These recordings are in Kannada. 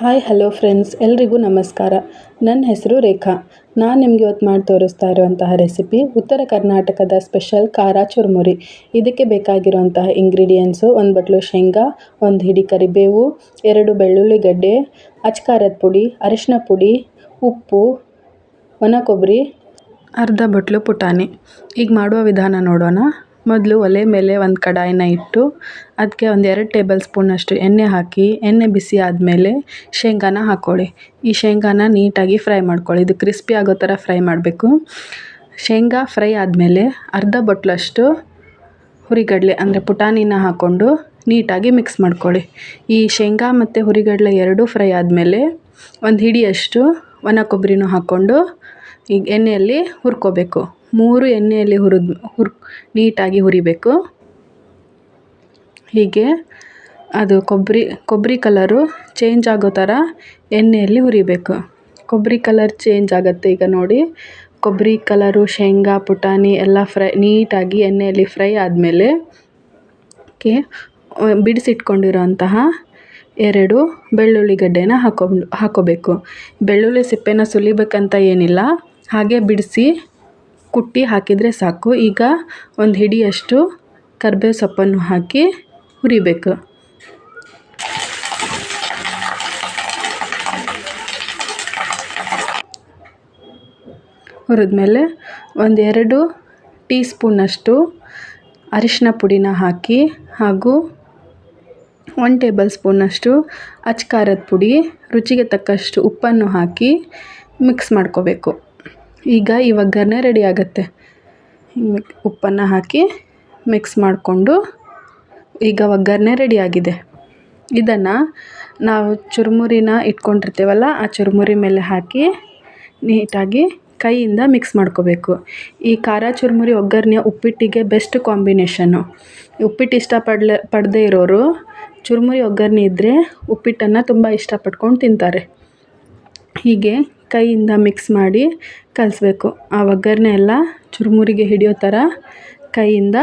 ಹಾಯ್ ಹಲೋ ಫ್ರೆಂಡ್ಸ್ ಎಲ್ರಿಗೂ ನಮಸ್ಕಾರ. ನನ್ನ ಹೆಸರು ರೇಖಾ. ನಾನು ನಿಮಗೆ ಇವತ್ತು ಮಾಡಿ ತೋರಿಸ್ತಾ ಇರುವಂತಹ ರೆಸಿಪಿ ಉತ್ತರ ಕರ್ನಾಟಕದ ಸ್ಪೆಷಲ್ ಖಾರ ಚುರುಮುರಿ. ಇದಕ್ಕೆ ಬೇಕಾಗಿರುವಂತಹ ಇಂಗ್ರೀಡಿಯೆಂಟ್ಸು ಒಂದು ಬಟ್ಲು ಶೇಂಗಾ, ಒಂದು ಹಿಡಿ ಕರಿಬೇವು, ಎರಡು ಬೆಳ್ಳುಳ್ಳಿ ಗಡ್ಡೆ, ಅಚ್ಕಾರದ ಪುಡಿ, ಅರಿಶಿನ ಪುಡಿ, ಉಪ್ಪು, ಒಣ ಕೊಬ್ಬರಿ, ಅರ್ಧ ಬಟ್ಲು ಪುಟಾಣಿ. ಈಗ ಮಾಡುವ ವಿಧಾನ ನೋಡೋಣ. ಮೊದಲು ಒಲೆ ಮೇಲೆ ಒಂದು ಕಡಾಯಿನ ಇಟ್ಟು ಅದಕ್ಕೆ ಒಂದು ಎರಡು ಟೇಬಲ್ ಸ್ಪೂನಷ್ಟು ಎಣ್ಣೆ ಹಾಕಿ, ಎಣ್ಣೆ ಬಿಸಿ ಆದಮೇಲೆ ಶೇಂಗಾನ ಹಾಕ್ಕೊಳ್ಳಿ ಈ ಶೇಂಗಾನ ನೀಟಾಗಿ ಫ್ರೈ ಮಾಡ್ಕೊಳ್ಳಿ. ಇದು ಕ್ರಿಸ್ಪಿ ಆಗೋ ಥರ ಫ್ರೈ ಮಾಡಬೇಕು. ಶೇಂಗಾ ಫ್ರೈ ಆದಮೇಲೆ ಅರ್ಧ ಬಟ್ಲಷ್ಟು ಹುರಿಗಡಲೆ, ಅಂದರೆ ಪುಟಾಣಿನ ಹಾಕ್ಕೊಂಡು ನೀಟಾಗಿ ಮಿಕ್ಸ್ ಮಾಡ್ಕೊಳ್ಳಿ. ಈ ಶೇಂಗಾ ಮತ್ತು ಹುರಿಗಡಲೆ ಎರಡೂ ಫ್ರೈ ಆದಮೇಲೆ ಒಂದು ಹಿಡಿಯಷ್ಟು ಒಣ ಕೊಬ್ಬರಿನೂ ಹಾಕ್ಕೊಂಡು ಈಗ ಎಣ್ಣೆಯಲ್ಲಿ ಹುರ್ಕೋಬೇಕು. ಮೂರು ಎಣ್ಣೆಯಲ್ಲಿ ಹುರಿದು ಹುರ್ ನೀಟಾಗಿ ಹುರಿಬೇಕು. ಹೀಗೆ ಅದು ಕೊಬ್ಬರಿ ಕೊಬ್ಬರಿ ಕಲರು ಚೇಂಜ್ ಆಗೋ ಥರ ಎಣ್ಣೆಯಲ್ಲಿ ಹುರಿಬೇಕು. ಕೊಬ್ಬರಿ ಕಲರ್ ಚೇಂಜ್ ಆಗುತ್ತೆ ಈಗ ನೋಡಿ. ಕೊಬ್ಬರಿ ಕಲರು ಶೇಂಗಾ, ಪುಟಾಣಿ ಎಲ್ಲ ಫ್ರೈ ನೀಟಾಗಿ ಎಣ್ಣೆಯಲ್ಲಿ ಫ್ರೈ ಆದಮೇಲೆ ಕೆ ಬಿಡಿಸಿಟ್ಕೊಂಡಿರೋಂತಹ ಎರಡು ಬೆಳ್ಳುಳ್ಳಿ ಗಡ್ಡೆನ ಹಾಕೊಂಡು ಹಾಕೋಬೇಕು. ಬೆಳ್ಳುಳ್ಳಿ ಸಿಪ್ಪೆನ ಸುಲಿಬೇಕಂತ ಏನಿಲ್ಲ. ಹಾಗೆ ಬಿಡಿಸಿ ಕುಟ್ಟಿ ಹಾಕಿದರೆ ಸಾಕು. ಈಗ ಒಂದು ಹಿಡಿಯಷ್ಟು ಕರ್ಬೇವು ಸೊಪ್ಪನ್ನು ಹಾಕಿ ಹುರಿಬೇಕು. ಹುರಿದ್ಮೇಲೆ ಒಂದೆರಡು ಟೀ ಸ್ಪೂನಷ್ಟು ಅರಿಶಿನ ಪುಡಿನ ಹಾಕಿ ಹಾಗೂ ಒನ್ ಟೇಬಲ್ ಸ್ಪೂನಷ್ಟು ಅಚ್ಚ ಖಾರದ ಪುಡಿ, ರುಚಿಗೆ ತಕ್ಕಷ್ಟು ಉಪ್ಪನ್ನು ಹಾಕಿ ಮಿಕ್ಸ್ ಮಾಡ್ಕೋಬೇಕು. ಈಗ ಈ ಒಗ್ಗರಣೆ ರೆಡಿ ಆಗುತ್ತೆ ಉಪ್ಪನ್ನು ಹಾಕಿ ಮಿಕ್ಸ್ ಮಾಡಿಕೊಂಡು ಈಗ ಒಗ್ಗರಣೆ ರೆಡಿಯಾಗಿದೆ ಇದನ್ನು ನಾವು ಚುರುಮುರಿನ ಇಟ್ಕೊಂಡಿರ್ತೀವಲ್ಲ, ಆ ಚುರುಮುರಿ ಮೇಲೆ ಹಾಕಿ ನೀಟಾಗಿ ಕೈಯಿಂದ ಮಿಕ್ಸ್ ಮಾಡ್ಕೋಬೇಕು. ಈ ಖಾರ ಚುರುಮುರಿ ಒಗ್ಗರಣೆ ಉಪ್ಪಿಟ್ಟಿಗೆ ಬೆಸ್ಟ್ ಕಾಂಬಿನೇಷನ್ನು ಉಪ್ಪಿಟ್ಟು ಇಷ್ಟಪಡಲೆ, ಪಡದೇ ಇರೋರು ಚುರುಮುರಿ ಒಗ್ಗರಣೆ ಇದ್ದರೆ ಉಪ್ಪಿಟ್ಟನ್ನು ತುಂಬ ಇಷ್ಟಪಟ್ಕೊಂಡು ತಿಂತಾರೆ. ಹೀಗೆ ಕೈಯಿಂದ ಮಿಕ್ಸ್ ಮಾಡಿ ಕಲಿಸ್ಬೇಕು. ಆ ಒಗ್ಗರಣೆ ಎಲ್ಲ ಚುರುಮುರಿಗೆ ಹಿಡಿಯೋ ಥರ ಕೈಯಿಂದ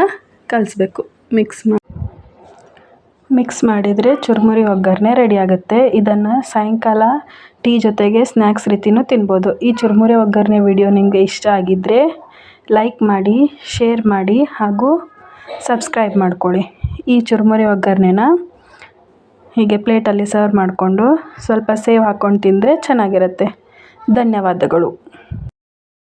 ಕಲಿಸ್ಬೇಕು. ಮಿಕ್ಸ್ ಮಾ ಮಿಕ್ಸ್ ಮಾಡಿದರೆ ಚುರುಮುರಿ ಒಗ್ಗರಣೆ ರೆಡಿ ಆಗುತ್ತೆ. ಇದನ್ನು ಸಾಯಂಕಾಲ ಟೀ ಜೊತೆಗೆ ಸ್ನ್ಯಾಕ್ಸ್ ರೀತಿಯೂ ತಿನ್ಬೋದು. ಈ ಚುರುಮುರಿ ಒಗ್ಗರಣೆ ವಿಡಿಯೋ ನಿಮಗೆ ಇಷ್ಟ ಆಗಿದ್ದರೆ ಲೈಕ್ ಮಾಡಿ, ಶೇರ್ ಮಾಡಿ ಹಾಗೂ ಸಬ್ಸ್ಕ್ರೈಬ್ ಮಾಡ್ಕೊಳ್ಳಿ. ಈ ಚುರುಮುರಿ ಒಗ್ಗರಣೆನ ಹೀಗೆ ಪ್ಲೇಟಲ್ಲಿ ಸರ್ವ್ ಮಾಡಿಕೊಂಡು ಸ್ವಲ್ಪ ಸೇವ್ ಹಾಕ್ಕೊಂಡು ತಿಂದರೆ ಚೆನ್ನಾಗಿರುತ್ತೆ. ಧನ್ಯವಾದಗಳು.